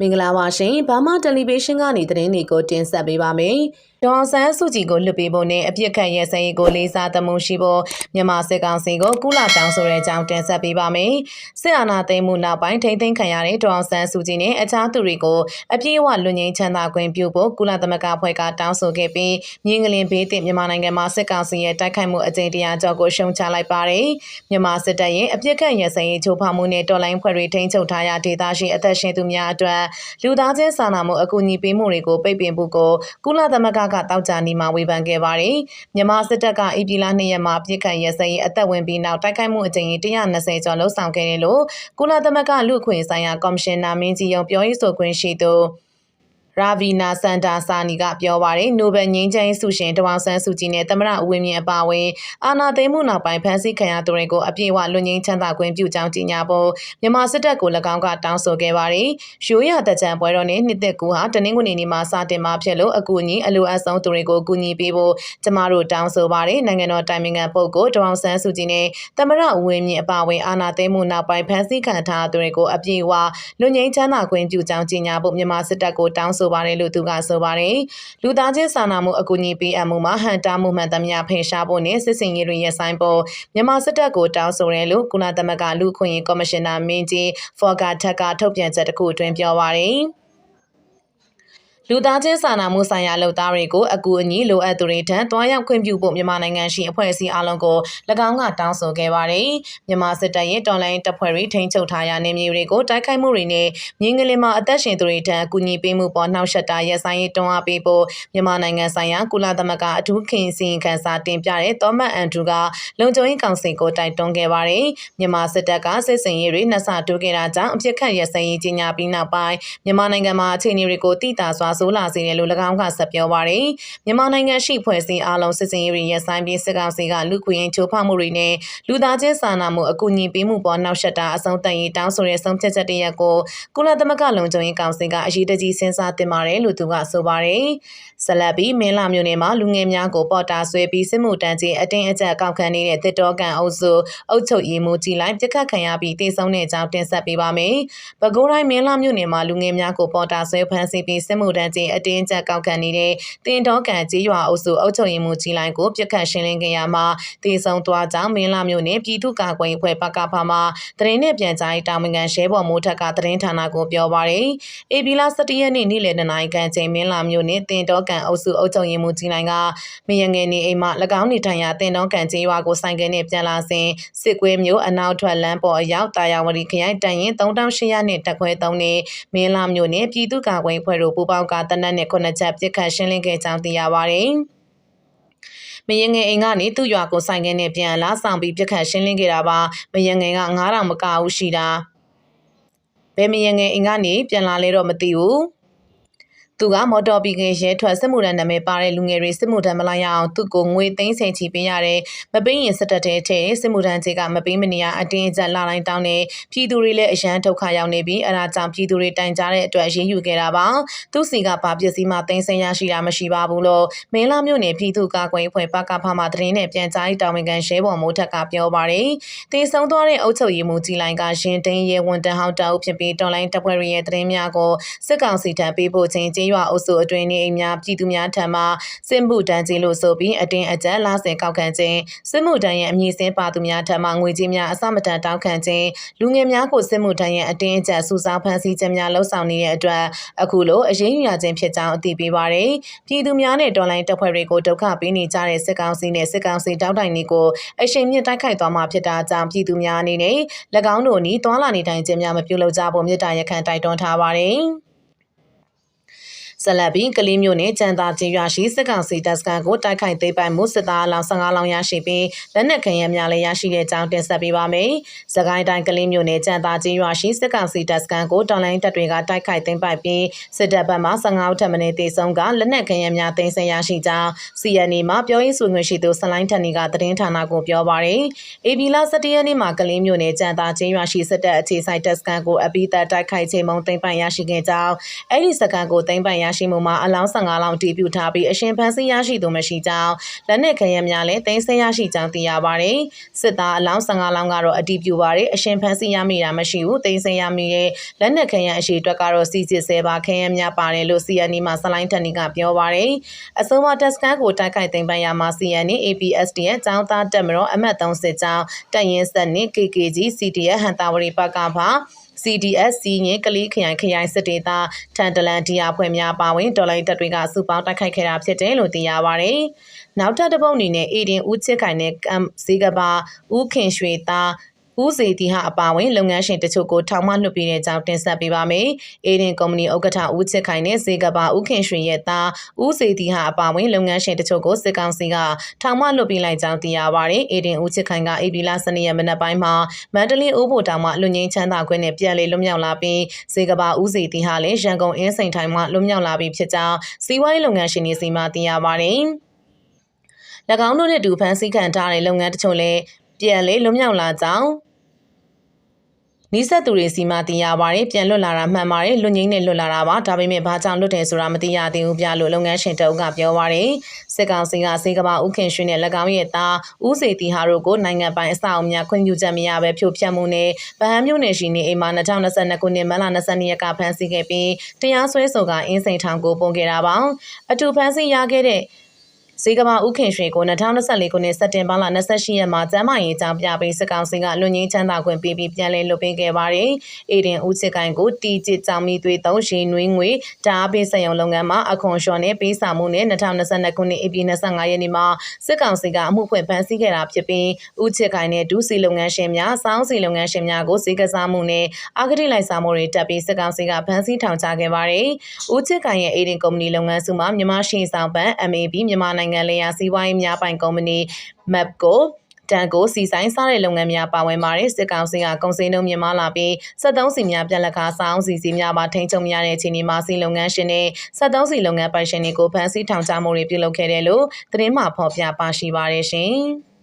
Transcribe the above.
မင်္ဂလာပါရှင်ဘာမာတယ်လီဗေးရှင်းကနေသတင်းတွေကိုတင်ဆက်ပေးပါမယ်။ ဒေါ်ဆန်းစုကြည်ကိုလွှတ်ပေးဖို့နဲ့အပြစ်ခတ်ရဲစရေးကိုလေးစားသမှုရှိဖို့မြန်မာစစ်ကောင်စီကိုကုလတောင်းဆိုတဲ့အကြောင်းတင်ဆက်ပေးပါမယ်။စစ်အာဏာသိမ်းမှုနောက်ပိုင်းထိမ့်သိမ်းခံရတဲ့ဒေါ်ဆန်းစုကြည်နဲ့အခြားသူတွေကိုအပြည့်အဝလွတ်ငင်းချမ်းသာခွင့်ပြုဖို့ကုလသမဂ္ဂဖွဲ့ကတောင်းဆိုခဲ့ပြီးမြင်းကလင်ဘေးတင်မြန်မာနိုင်ငံမှာစစ်ကောင်စီရဲ့တိုက်ခိုက်မှုအကြိမ်တရာကျော်ကိုရှုံချလိုက်ပါတယ်။မြန်မာစစ်တပ်ရဲ့အပြစ်ခတ်ရဲစရေးချိုးဖောက်မှုနဲ့တော်လိုင်းဖွဲ့တွေထိန်းချုပ်ထားရဒေသရှိအသက်ရှင်သူများအတွက်လူသားချင်းစာနာမှုအကူအညီပေးမှုတွေကိုပိတ်ပင်ဖို့ကိုကုလသမဂ္ဂကတောက်ကြနေမှာဝေဖန်ခဲ့ပါတယ်။မြန်မာစစ်တပ်ကအေပီလာ2ရက်မှာပြစ်ခတ်ရဲစရေးအသက်ဝင်ပြီးနောက်တိုက်ခိုက်မှုအကြိမ်120ကျော်လှုပ်ဆောင်ခဲ့တယ်လို့ကုလသမဂ္ဂလူ့အခွင့်အရေးဆိုင်ရာကော်မရှင်နာမင်းကြီးရုံးပြောရေးဆိုခွင့်ရှိသူ ရာဗီနာစန်တာဆာနီကပြောပါရယ်နိုဘယ်ငြိမ်းချမ်းရေးဆုရှင်တဝအောင်ဆန်းစုကြည်နဲ့သမရဦးဝင်းမြင့်အပါအဝင်အာနာသိမ်းမှုနောက်ပိုင်းဖမ်းဆီးခံရသူတွေကိုအပြည့်အဝလွတ်ငြိမ်းချမ်းသာခွင့်ပြုကြောင်းကြေညာဖို့မြန်မာစစ်တပ်ကို၎င်းကတောင်းဆိုခဲ့ပါရယ်ရိုးရတကြံပွဲတော်နဲ့နှစ်သက်ကူဟာတနင်္ဂနွေနေ့မှာစတင်မှာဖြစ်လို့အကူအညီအလိုအပ်ဆုံးသူတွေကိုကူညီပေးဖို့ကျမတို့တောင်းဆိုပါရယ်နိုင်ငံတော်တိုင်ပင်ခံပုဂ္ဂိုလ်တဝအောင်ဆန်းစုကြည်နဲ့သမရဦးဝင်းမြင့်အပါအဝင်အာနာသိမ်းမှုနောက်ပိုင်းဖမ်းဆီးခံထားသူတွေကိုအပြည့်အဝလွတ်ငြိမ်းချမ်းသာခွင့်ပြုကြောင်းကြေညာဖို့မြန်မာစစ်တပ်ကိုတောင်းဆိုပါရယ်လို့သူကဆိုပါတယ်။လူသားချင်းစာနာမှုအကူအညီပေးအပ်မှုမှာဟန်တာမှုမှန်သမျှဖယ်ရှားဖို့နဲ့စစ်စင်ရေးတွေရဆိုင်ဖို့မြန်မာစစ်တပ်ကိုတောင်းဆိုတယ်လို့ကုလသမဂ္ဂလူ့အခွင့်အရေးကော်မရှင်နာမင်းကြီးဖော်ဂါထက်ကထုတ်ပြန်ချက်တစ်ခုအတွင်းပြောပါတယ်။ လူသားချင်းစာနာမှုဆိုင်ရာလုပ်သားတွေကိုအကူအညီလိုအပ်သူတွေထံတွားရောက်ခွင့်ပြုဖို့မြန်မာနိုင်ငံရှိအဖွဲ့အစည်းအလုံးကို၎င်းကတောင်းဆိုခဲ့ပါတယ်။မြန်မာစစ်တပ်ရဲ့တော်လိုင်းတပ်ဖွဲ့တွေထိန်းချုပ်ထားရာနေမြေတွေကိုတိုက်ခိုက်မှုတွေနဲ့မြင်းကလေးမှာအသက်ရှင်သူတွေထံအကူအညီပေးမှုပေါ်နှောက်ယှက်တာရက်ဆိုင်ရေးတွန်းအားပေးဖို့မြန်မာနိုင်ငံဆိုင်ရာကုလသမဂ္ဂအထူးခင်စီရင်ခံစာတင်ပြတဲ့သောမတ်အန်ဒရူကလုံခြုံရေးကောင်စီကိုတိုက်တွန်းခဲ့ပါတယ်။မြန်မာစစ်တပ်ကစစ်စင်ရေးတွေနှဆတိုးခဲ့တာကြောင့်အပြစ်ခတ်ရက်ဆိုင်ရေးကြီးညာပြီးနောက်ပိုင်းမြန်မာနိုင်ငံမှာအခြေအနေတွေကိုတိတာစွာဆိုးလာစေတယ်လို့၎င်းကဆက်ပြောပါရယ်မြန်မာနိုင်ငံရှိဖွဲ့စည်းအားလုံးစစ်စင်ရေးတွေရဆိုင်ပြီးစစ်ကောင်စီကလူခွင့်ချိုးဖောက်မှုတွေနဲ့လူသားချင်းစာနာမှုအကူအညီပေးမှုပေါ်နှောက်ယှက်တာအဆုံးသတ်ရေးတောင်းဆိုတဲ့ဆုံးဖြတ်ချက်တရက်ကိုကုလသမဂ္ဂလုံခြုံရေးကောင်စီကအရေးတကြီးစဉ်းစားတင်ပါတယ်လို့သူကဆိုပါရယ်ဆလတ်ပြီးမင်းလာမျိုးနယ်မှာလူငယ်များကိုပေါ်တာဆွဲပြီးစစ်မှုတန်းကြီးအတင်းအကျပ်ကောက်ခံနေတဲ့တစ်တော်ကန်အုပ်စုအုပ်ချုပ်ရေးမှူးကြီးလိုက်ပြစ်ခတ်ခံရပြီးတေဆုံးတဲ့အကြောင်းတင်ဆက်ပေးပါမယ်။ပဲခူးတိုင်းမင်းလာမျိုးနယ်မှာလူငယ်များကိုပေါ်တာဆွဲဖမ်းဆီးပြီးစစ်မှုတန်းကြီးအတင်းအကျပ်ကောက်ခံနေတဲ့တင်တော်ကန်ကြီးရွာအုပ်စုအုပ်ချုပ်ရေးမှူးကြီးလိုက်ကိုပြစ်ခတ်ရှင်းလင်းခဲ့ရမှာတေဆုံးသွားကြောင်းမင်းလာမျိုးနယ်ပြည်သူ့ကာကွယ်ရေးအဖွဲ့ပကဖမှာသတင်းနဲ့ပြန်ကြားရေးတာဝန်ခံရှဲဘော်မိုးထက်ကသတင်းဌာနကိုပြောပါရယ်။ AB လာ17ရက်နေ့နေ့လယ်2နာရီခန့်ချိန်မင်းလာမျိုးနယ်တင်တော်ကန်အုပ်စုအုပ်ချုပ်ရေးမှူးကြီးလိုင်ကမယငယ်နေအိမ်မှ၎င်းနေထိုင်ရာတင်တော်ကန်ကျေးရွာကိုဆိုင်ကယ်နဲ့ပြန်လာစဉ်စစ်ကွေးမျိုးအနောက်ထွက်လမ်းပေါ်အရောက်တာယာဝတီခရိုင်တန်ရင်3800နဲ့တက်ခွဲ3နဲ့မင်းလာမျိုးနယ်ပြည်သူ့ကာကွယ်ဖွဲ့တို့ပူးပေါင်းကတနက်နဲ့ခုနှစ်ချက်ပြစ်ခတ်ရှင်းလင်းခဲ့ကြောင်းသိရပါတယ်။မယငယ်အိမ်ကနေသူ့ရွာကိုဆိုင်ကယ်နဲ့ပြန်လာဆောင်ပြီးပြစ်ခတ်ရှင်းလင်းခဲ့တာပါမယငယ်က9000မကဘူးရှိတာဘယ်မယငယ်အိမ်ကနေပြန်လာလဲတော့မသိဘူး သူကမော်တော်ဘီကရဲထွက်စစ်မှုထမ်းနာမည်ပါတဲ့လူငယ်တွေစစ်မှုထမ်းမလိုက်ရအောင်သူ့ကိုငွေသိန်းဆယ်ချီပေးရတယ်မပေးရင်စစ်တပ်တဲ့ထဲစစ်မှုထမ်းတွေကမပေးမနေရအတင်းအကျပ်လာတိုင်းတောင်းနေပြည်သူတွေလည်းအရန်ဒုက္ခရောက်နေပြီးအဲဒါကြောင့်ပြည်သူတွေတိုင်ကြားတဲ့အတွက်ရင်းယူခဲ့တာပါသူစီကဘာပစ္စည်းမှသိန်းဆယ်ရရှိတာမရှိပါဘူးလို့မင်းလာမြို့နယ်ပြည်သူ့ကာကွယ်အဖွဲ့ပကဖမှသတင်းနဲ့ပြန်ကြားရေးတာဝန်ခံရဲဘော်မိုးထက်ကပြောပါတယ်တေဆုံးသွားတဲ့အုပ်ချုပ်ရေးမှူးကြီးလိုင်ကရင်တင်းရဲဝန်တန်းဟောင်းတောက်ဖြစ်ပြီးတော်လိုင်းတပ်ဖွဲ့ရဲ့သတင်းများကိုစစ်ကောင်စီထံပေးပို့ခြင်းကျေးရွာအုပ်စုအတွင်းနေအိမ်များပြည်သူများထံမှစစ်မှုတန်းကြီးလို့ဆိုပြီးအတင်းအကျပ်လာဆင်ကောက်ခံခြင်းစစ်မှုတန်းရဲ့အမည်စင်းပါသူများထံမှငွေကြေးများအစမတန်တောင်းခံခြင်းလူငယ်များကိုစစ်မှုတန်းရဲ့အတင်းအကျပ်စုဆောင်းဖမ်းဆီးခြင်းများလှုံ့ဆော်နေတဲ့အတွက်အခုလိုအရေးယူရခြင်းဖြစ်ကြောင်းအသိပေးပါရယ်ပြည်သူများနဲ့တော်လိုင်းတပ်ဖွဲ့တွေကိုဒုက္ခပေးနေကြတဲ့စစ်ကောင်စီနဲ့စစ်ကောင်စီတောက်တိုင်တွေကိုအရှိန်မြင့်တိုက်ခိုက်သွားမှာဖြစ်တာကြောင့်ပြည်သူများအနေနဲ့၎င်းတို့နီးသွာလာနေတိုင်းခြင်းများမပြုလုပ်ကြဖို့မြစ်တာရက်ခံတိုက်တွန်းထားပါရယ် ဆက်လက်ပြီးကလေးမျိုးနဲ့ကြံသာကျေးရွာရှိစစ်ကောင်စီတပ်စခန်းကိုတိုက်ခိုက်သိမ်းပိုက်မှုစစ်သားအလောင်း15လောင်းရရှိပြီးလက်နက်ခဲယမ်းများလည်းရရှိတဲ့အကြောင်းတင်ဆက်ပေးပါမယ်။စကိုင်းတိုင်းကလေးမျိုးနဲ့ကြံသာကျေးရွာရှိစစ်ကောင်စီတပ်စခန်းကိုတော်လိုင်းတပ်တွေကတိုက်ခိုက်သိမ်းပိုက်ပြီးစစ်တပ်ဘက်မှ15ဦးထပ်မံတေဆုံးကလက်နက်ခဲယမ်းများသိမ်းဆည်းရရှိကြောင်း CNA မှာပြောရေးဆိုခွင့်ရှိသူဆလိုင်းထန်နီကသတင်းဌာနကိုပြောပါရယ်။ AB လ17ရက်နေ့မှာကလေးမျိုးနဲ့ကြံသာကျေးရွာရှိစစ်တပ်အခြေစိုက်တပ်စခန်းကိုအပိသက်တိုက်ခိုက်ချိန်မုံသိမ်းပိုက်ရရှိခဲ့ကြောင်းအဲ့ဒီစခန်းကိုသိမ်းပိုက်ရရရှိမှုမှာအလောင်း15လောင်းတည်ပြုထားပြီးအရှင်ဖန်စီရရှိသူမရှိကြောင်းလက်နက်ခဲယမ်းများလည်းတင်ဆက်ရရှိကြောင်းသိရပါတယ်စစ်သားအလောင်း15လောင်းကတော့အတည်ပြုပါတယ်အရှင်ဖန်စီရမိတာမရှိဘူးတင်ဆက်ရမိရဲ့လက်နက်ခဲယမ်းအရှိအတွက်ကတော့စီစစ်ဆဲပါခဲယမ်းများပါတယ်လို့ CNE မှာဆလိုင်းတန်နီကပြောပါတယ်အစိုးရတက်စကန်ကိုတိုက်ခိုက်သိမ်းပိုင်ရမှာ CNE APSD ရဲ့ចောင်းသားတက်မတော်အမတ်30ကျောင်းတက်ရင်ဆက်နှင့် KKG CDF ဟန်တာဝရီပကဖာ CDS စီးရင်ကလေးခရိုင်ခရိုင်စစ်ဒေသထန်တလန်ဒီယာဖွဲ့များပါဝင်ဒေါ်လာတပ်တွေကစုပေါင်းတိုက်ခိုက်ခဲ့တာဖြစ်တယ်လို့သိရပါဗျ။နောက်ထပ်တစ်ပုတ်အနေနဲ့အေဒင်ဦးချစ်ခိုင်နဲ့ကမ်ဇေကဘာဦးခင်ရွှေသား ဦးစီတီဟာအပါဝင်လုပ်ငန်းရှင်တချို့ကိုထောင်မှလွှတ်ပေးတဲ့အကြောင်းတင်ဆက်ပေးပါမယ်။အေဒင်ကုမ္ပဏီဥက္ကဋ္ဌဦးချစ်ခိုင်နဲ့ဇေကဘာဦးခင်ရွှေရဲ့သားဦးစီတီဟာအပါဝင်လုပ်ငန်းရှင်တချို့ကိုစစ်ကောင်စီကထောင်မှလွှတ်ပေးလိုက်ကြောင်းသိရပါတယ်။အေဒင်ဦးချစ်ခိုင်ကအေပီလာစနေရက်မနက်ပိုင်းမှာမန္တလေးအိုးဘိုတောင်မှလွန်ငင်းချမ်းသာခွင့်နဲ့ပြန်လည်လွတ်မြောက်လာပြီးဇေကဘာဦးစီတီဟာလည်းရန်ကုန်အင်းစိန်ထိုင်မှလွတ်မြောက်လာပြီးဖြစ်ကြောင်းစီးပွားရေးလုပ်ငန်းရှင်တွေစီမံသိရပါတယ်။၎င်းတို့နဲ့တူဖန်ဆီးခံထားတဲ့လုပ်ငန်းတချို့လည်းပြန်လည်လွတ်မြောက်လာကြောင်း နီးစပ်သူတွေစီမတင်ရပါတယ်ပြန်လွတ်လာတာမှန်ပါတယ်လွတ်ငင်းနဲ့လွတ်လာတာပါဒါပေမဲ့ဘာကြောင့်လွတ်တယ်ဆိုတာမသိရသေးဘူးပြလို့လုပ်ငန်းရှင်တအုပ်ကပြောပါတယ်စစ်ကောင်စီကစေကဘာဥခင်ရွှေနဲ့၎င်းရဲ့သားဦးစေတီဟာတို့ကိုနိုင်ငံပိုင်အဆောက်အဦများခွင့်ပြုချက်မရဘဲဖြိုဖျက်မှုနဲ့ဗဟန်းမြို့နယ်ရှိနေအိမ်မှာ2022ခုနှစ်မလ22ရက်ကဖမ်းဆီးခဲ့ပြီးတရားစွဲဆိုကအင်းစိန်ထောင်ကိုပုံခဲ့တာပါအတူဖမ်းဆီးရခဲ့တဲ့ ဇေကမာဥခင်ရွှေကို2024ခုနှစ်စက်တင်ဘာလ28ရက်မှာကျမ်းမာရေးကြောင်းပြပေးစစ်ကောင်စီကလွန်ငင်းချမ်းသာခွင့်ပေးပြီးပြန်လည်လွှတ်ပေးခဲ့ပါတယ်။အေဒင်ဦးချစ်ကိုင်ကိုတီကျစ်ကြောင်မီသွေးသုံးရှင်နွေးငွေဓာအပိစံရုံလုပ်ငန်းမှာအခွန်လျှော်နဲ့ပေးစာမှုနဲ့2022ခုနှစ်ဧပြီ25ရက်နေ့မှာစစ်ကောင်စီကအမှုဖွင့်ဖမ်းဆီးခဲ့တာဖြစ်ပြီးဦးချစ်ကိုင်နဲ့ဒူးစီလုပ်ငန်းရှင်များစောင်းစီလုပ်ငန်းရှင်များကိုစီကစားမှုနဲ့အာဂတိလိုက်စားမှုတွေတပ်ပြီးစစ်ကောင်စီကဖမ်းဆီးထောင်ချခဲ့ပါတယ်။ဦးချစ်ကိုင်ရဲ့အေဒင်ကုမ္ပဏီလုပ်ငန်းစုမှာမြန်မာရှင်းဆောင်ပန် MAB မြန်မာနိုင်ငံလေယာစီးပွားရေးများပိုင်ကုမ္ပဏီ MAPCO တန်ကိုစီဆိုင်စားတဲ့လုပ်ငန်းများပါဝင်ပါတယ်စစ်ကောင်စီကကုန်စည်နှုန်းမြင့်မားလာပြီး73စီများပြက်လက်ခါစောင်းစီစီများပါထိန်းချုပ်မရတဲ့အခြေအနေမှာစီလုပ်ငန်းရှင်တွေ73စီလုပ်ငန်းပိုင်ရှင်တွေကိုဖမ်းဆီးထောင်ချမှုတွေပြုလုပ်ခဲ့တယ်လို့သတင်းမှဖော်ပြပါရှိပါတယ်ရှင်